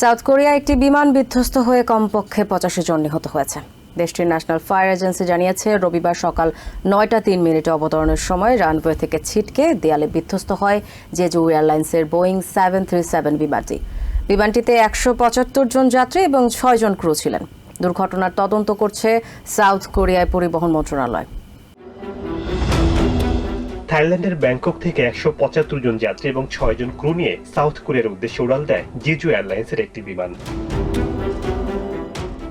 South Korea একটি বিমান বিধ্বস্ত হয়ে কমপক্ষে পঁচাশি জন নিহত হয়েছে। দেশটির ন্যাশনাল ফায়ার এজেন্সি জানিয়েছে, রবিবার সকাল নয়টা তিন মিনিটে অবতরণের সময় রানওয়ে থেকে ছিটকে দেয়ালে বিধ্বস্ত হয় জেজু এয়ারলাইন্সের বোয়িং সেভেন থ্রি সেভেন বিমানটি। বিমানটিতে একশো পঁচাত্তর জন যাত্রী এবং ছয় জন ক্রু ছিলেন। দুর্ঘটনার তদন্ত করছে সাউথ কোরিয়ায় পরিবহন মন্ত্রণালয়। থাইল্যান্ডের ব্যাংকক থেকে একশো পঁচাত্তর জন যাত্রী এবং ছয় জন ক্রু নিয়ে সাউথ কোরিয়ার উদ্দেশ্যে উড়াল দেয় জিজু এয়ারলাইন্সের একটি বিমান।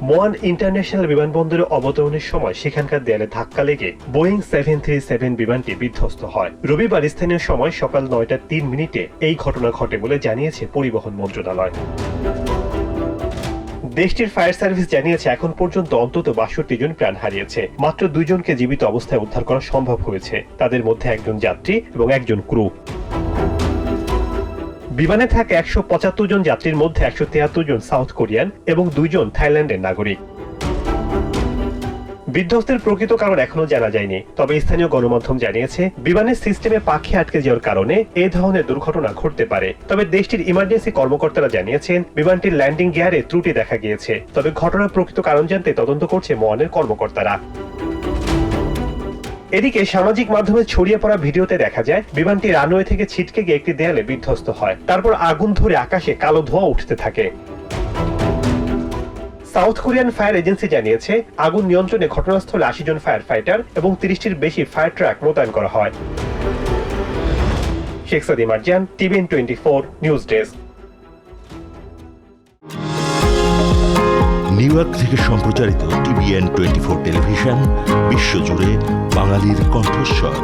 মোয়ান ইন্টারন্যাশনাল বিমানবন্দরে অবতরণের সময় সেখানকার দেয়ালে ধাক্কা লেগে বোয়িং সেভেন থ্রি সেভেন বিমানটি বিধ্বস্ত হয়। রবিবার স্থানীয় সময় সকাল নয়টা তিন মিনিটে এই ঘটনা ঘটে বলে জানিয়েছে পরিবহন মন্ত্রণালয়। দেশটির ফায়ার সার্ভিস জানিয়েছে, এখন পর্যন্ত অন্তত বাষট্টি জন প্রাণ হারিয়েছে। মাত্র দুইজনকে জীবিত অবস্থায় উদ্ধার করা সম্ভব হয়েছে। তাদের মধ্যে একজন যাত্রী এবং একজন ক্রু। বিমানে থাকা একশো পঁচাত্তর জন যাত্রীর মধ্যে একশো জন সাউথ কোরিয়ান এবং দুইজন থাইল্যান্ডের নাগরিক। বিধ্বস্তের প্রকৃত কারণ এখনও জানা যায়নি, তবে স্থানীয় গণমাধ্যম জানিয়েছে, বিমানের সিস্টেমে পাখি আটকে যাওয়ার কারণে এ ধরনের দুর্ঘটনা ঘটতে পারে। তবে দেশটির ইমার্জেন্সি কর্মকর্তারা জানিয়েছেন, বিমানটির ল্যান্ডিং গিয়ারে ত্রুটি দেখা গিয়েছে। তবে ঘটনার প্রকৃত কারণ জানতে তদন্ত করছে মোয়ানের কর্মকর্তারা। এদিকে সামাজিক মাধ্যমে ছড়িয়ে পড়া ভিডিওতে দেখা যায়, বিমানটি রানওয়ে থেকে ছিটকে গিয়ে একটি দেয়ালে বিধ্বস্ত হয়। তারপর আগুন ধরে আকাশে কালো ধোঁয়া উঠতে থাকে। সাউথ কোরিয়ান ফায়ার এজেন্সি জানিয়েছে, আগুন নিয়ন্ত্রণে ঘটনাস্থলে আশি জন ফায়ার ফাইটার এবং তিরিশটির বেশি ফায়ার ট্রাক মোতায়েন করা হয়। Sheikh Sadi Marjan TVN twenty four, news desk. New York থেকে সম্প্রচারিত টিভিএন টোয়েন্টি ফোর টেলিভিশন, বিশ্বজুড়ে বাঙালির কণ্ঠস্বর।